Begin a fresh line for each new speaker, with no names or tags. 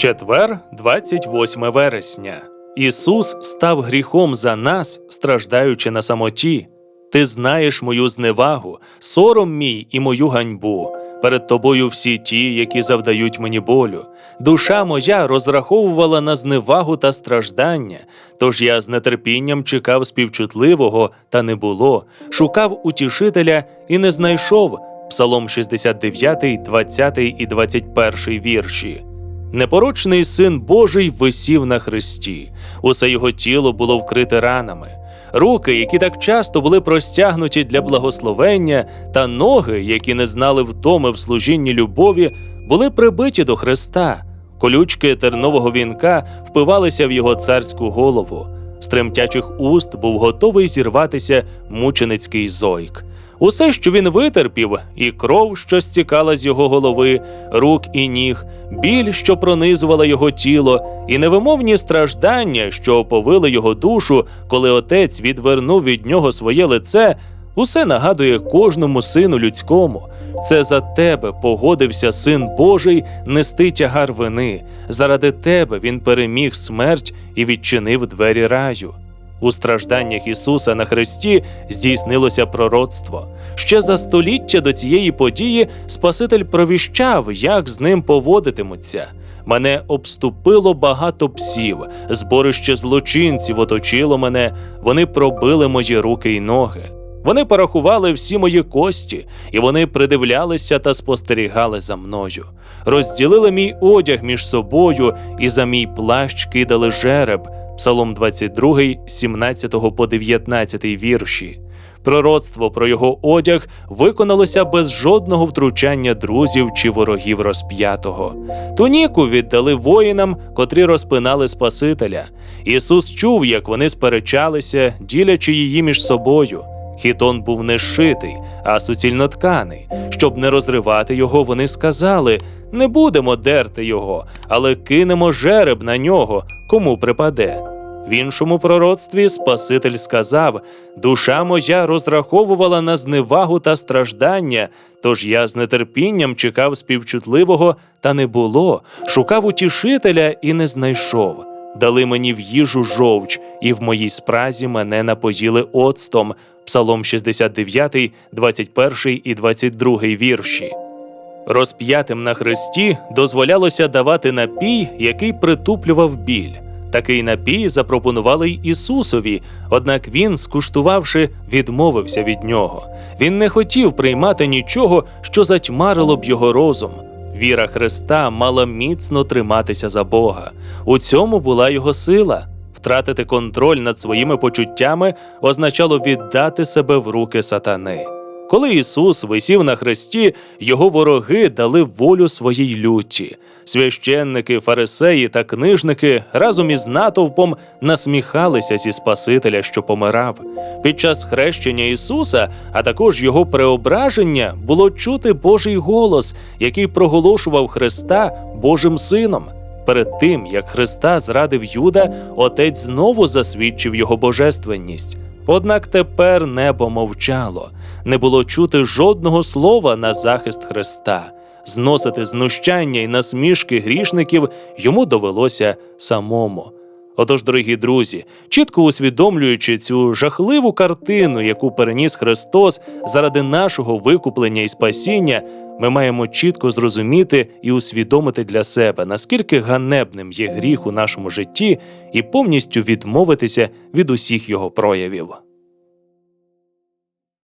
Четвер, 28 вересня. Ісус став гріхом за нас, страждаючи на самоті. Ти знаєш мою зневагу, сором мій і мою ганьбу. Перед тобою всі ті, які завдають мені болю. Душа моя розраховувала на зневагу та страждання, тож я з нетерпінням чекав співчутливого, та не було, шукав утішителя і не знайшов. Псалом 69, 20 і 21 вірші. Непорочний син Божий висів на хресті, усе його тіло було вкрите ранами. Руки, які так часто були простягнуті для благословення, та ноги, які не знали втоми в служінні любові, були прибиті до Христа. Колючки тернового вінка впивалися в його царську голову. З тремтячих уст був готовий зірватися мученицький зойк. Усе, що він витерпів, і кров, що стікала з його голови, рук і ніг, біль, що пронизувала його тіло, і невимовні страждання, що оповили його душу, коли отець відвернув від нього своє лице, усе нагадує кожному сину людському. Це за тебе погодився син Божий нести тягар вини. Заради тебе він переміг смерть і відчинив двері раю. У стражданнях Ісуса на Христі здійснилося пророцтво. Ще за століття до цієї події Спаситель провіщав, як з ним поводитимуться. Мене обступило багато псів, зборище злочинців оточило мене, вони пробили мої руки й ноги. Вони порахували всі мої кості, і вони придивлялися та спостерігали за мною. Розділили мій одяг між собою, і за мій плащ кидали жереб. Псалом 22, 17 по 19 вірші. Пророцтво про його одяг виконалося без жодного втручання друзів чи ворогів розп'ятого. Туніку віддали воїнам, котрі розпинали Спасителя. Ісус чув, як вони сперечалися, ділячи її між собою. Хітон був не зшитий, а суцільно тканий. Щоб не розривати його, вони сказали: не будемо дерти його, але кинемо жереб на нього, кому припаде. В іншому пророцтві Спаситель сказав: Душа моя розраховувала на зневагу та страждання, тож я з нетерпінням чекав співчутливого, та не було, шукав утішителя і не знайшов. Дали мені в їжу жовч, і в моїй спразі мене напоїли оцтом. Псалом 69, 21 і 22 вірші. Розп'ятим на хресті дозволялося давати напій, який притуплював біль. Такий напій запропонували й Ісусові, однак він, скуштувавши, відмовився від нього. Він не хотів приймати нічого, що затьмарило б його розум. Віра Христа мала міцно триматися за Бога. У цьому була його сила. Втратити контроль над своїми почуттями означало віддати себе в руки сатани. Коли Ісус висів на хресті, його вороги дали волю своїй люті. Священники, фарисеї та книжники разом із натовпом насміхалися зі Спасителя, що помирав. Під час хрещення Ісуса, а також його преображення, було чути Божий голос, який проголошував Христа Божим Сином. Перед тим, як Христа зрадив Юда, отець знову засвідчив його божественність. Однак тепер небо мовчало, не було чути жодного слова на захист Христа. Зносити знущання і насмішки грішників йому довелося самому. Отож, дорогі друзі, чітко усвідомлюючи цю жахливу картину, яку переніс Христос заради нашого викуплення і спасіння, ми маємо чітко зрозуміти і усвідомити для себе, наскільки ганебним є гріх у нашому житті, і повністю відмовитися від усіх його проявів.